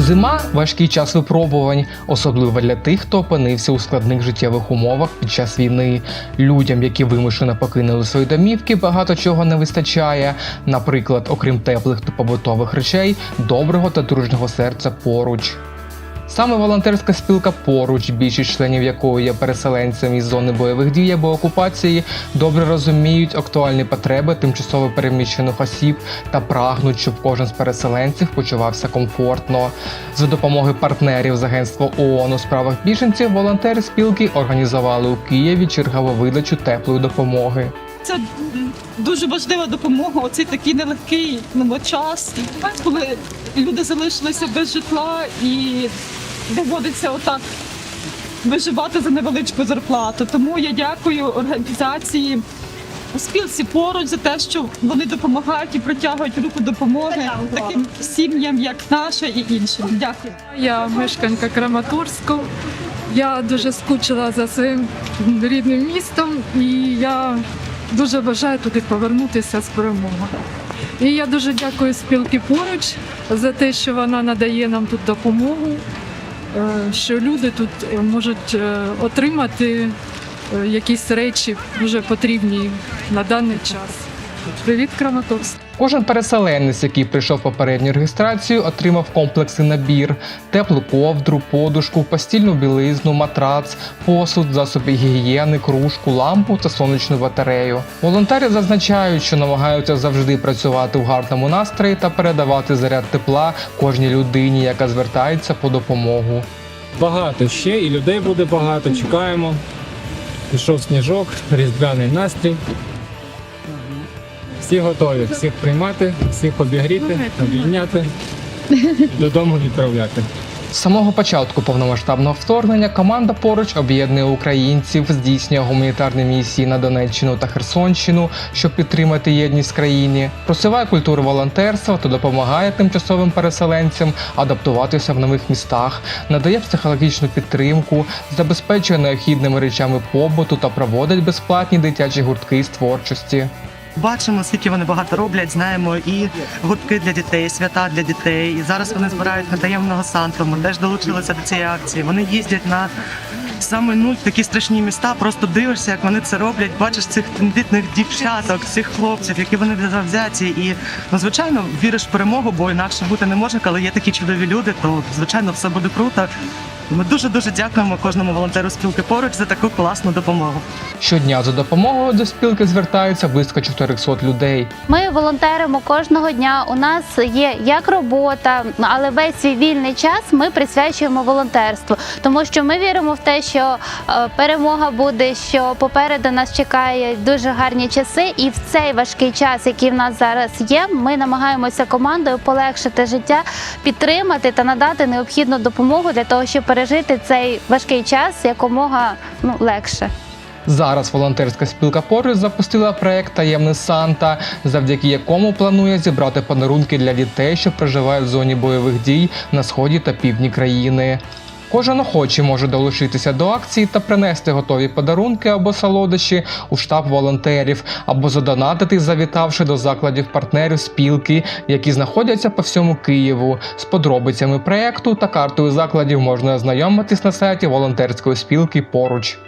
Зима важкий час випробувань, особливо для тих, хто опинився у складних життєвих умовах під час війни. Людям, які вимушено покинули свої домівки, багато чого не вистачає. Наприклад, окрім теплих та побутових речей, доброго та дружнього серця поруч. Саме волонтерська спілка поруч, більшість членів якої є переселенцями із зони бойових дій або окупації, добре розуміють актуальні потреби тимчасово переміщених осіб та прагнуть, щоб кожен з переселенців почувався комфортно. За допомогою партнерів з агентства ООН у справах біженців волонтери спілки організували у Києві чергову видачу теплої допомоги. Це дуже важлива допомога. Оцей такий нелегкий час, коли люди залишилися без житла і доводиться отак виживати за невеличку зарплату. Тому я дякую організації. Спілці поруч за те, що вони допомагають і протягують руку допомоги таким сім'ям, як наша і іншим. Дякую. Я мешканка Краматорську. Я дуже скучила за своїм рідним містом і я дуже бажаю туди повернутися з перемогою. І я дуже дякую спілки поруч за те, що вона надає нам тут допомогу, е, що люди тут е, можуть е, отримати якісь речі дуже потрібні на даний час. Привіт, Краматорськ! Кожен переселенець, який прийшов попередню реєстрацію, отримав комплексний набір: теплу ковдру, подушку, постільну білизну, матрац, посуд, засоби гігієни, кружку, лампу та сонячну батарею. Волонтери зазначають, що намагаються завжди працювати в гарному настрої та передавати заряд тепла кожній людині, яка звертається по допомогу. Багато ще і людей буде багато. Чекаємо. Пішов сніжок, різдвяний настрій. Всі готові, всіх приймати, всіх обігріти, обійняти, додому відправляти. З самого початку повномасштабного вторгнення команда поруч об'єднує українців, здійснює гуманітарні місії на Донеччину та Херсонщину, щоб підтримати єдність в країні, просуває культуру волонтерства та допомагає тимчасовим переселенцям адаптуватися в нових містах, надає психологічну підтримку, забезпечує необхідними речами побуту та проводить безплатні дитячі гуртки з творчості. Бачимо, скільки вони багато роблять. Знаємо і гуртки для дітей, і свята для дітей. І зараз вони збирають на таємного Санту. Ми теж долучилися до цієї акції. Вони їздять на саме нуль такі страшні міста. Просто дивишся, як вони це роблять. Бачиш цих тендітних дівчаток, цих хлопців, які вони завзяті. І ну, звичайно, віриш в перемогу, бо інакше бути не може. Коли є такі чудові люди, то звичайно все буде круто. Ми дуже дуже дякуємо кожному волонтеру спілки поруч за таку класну допомогу. Щодня за допомогою до спілки звертаються близько 400 людей. Ми волонтеримо кожного дня. У нас є як робота, але весь свій вільний час ми присвячуємо волонтерству, тому що ми віримо в те, що е, перемога буде, що попереду нас чекають дуже гарні часи, і в цей важкий час, який в нас зараз є, ми намагаємося командою полегшити життя, підтримати та надати необхідну допомогу для того, щоб пережити цей важкий час якомога ну легше. Зараз волонтерська спілка поруч запустила проект Таємний Санта, завдяки якому планує зібрати подарунки для дітей, що проживають в зоні бойових дій на сході та півдні країни. Кожен охочий може долучитися до акції та принести готові подарунки або солодощі у штаб волонтерів, або задонатити, завітавши до закладів партнерів спілки, які знаходяться по всьому Києву. З подробицями проекту та картою закладів можна ознайомитись на сайті волонтерської спілки поруч.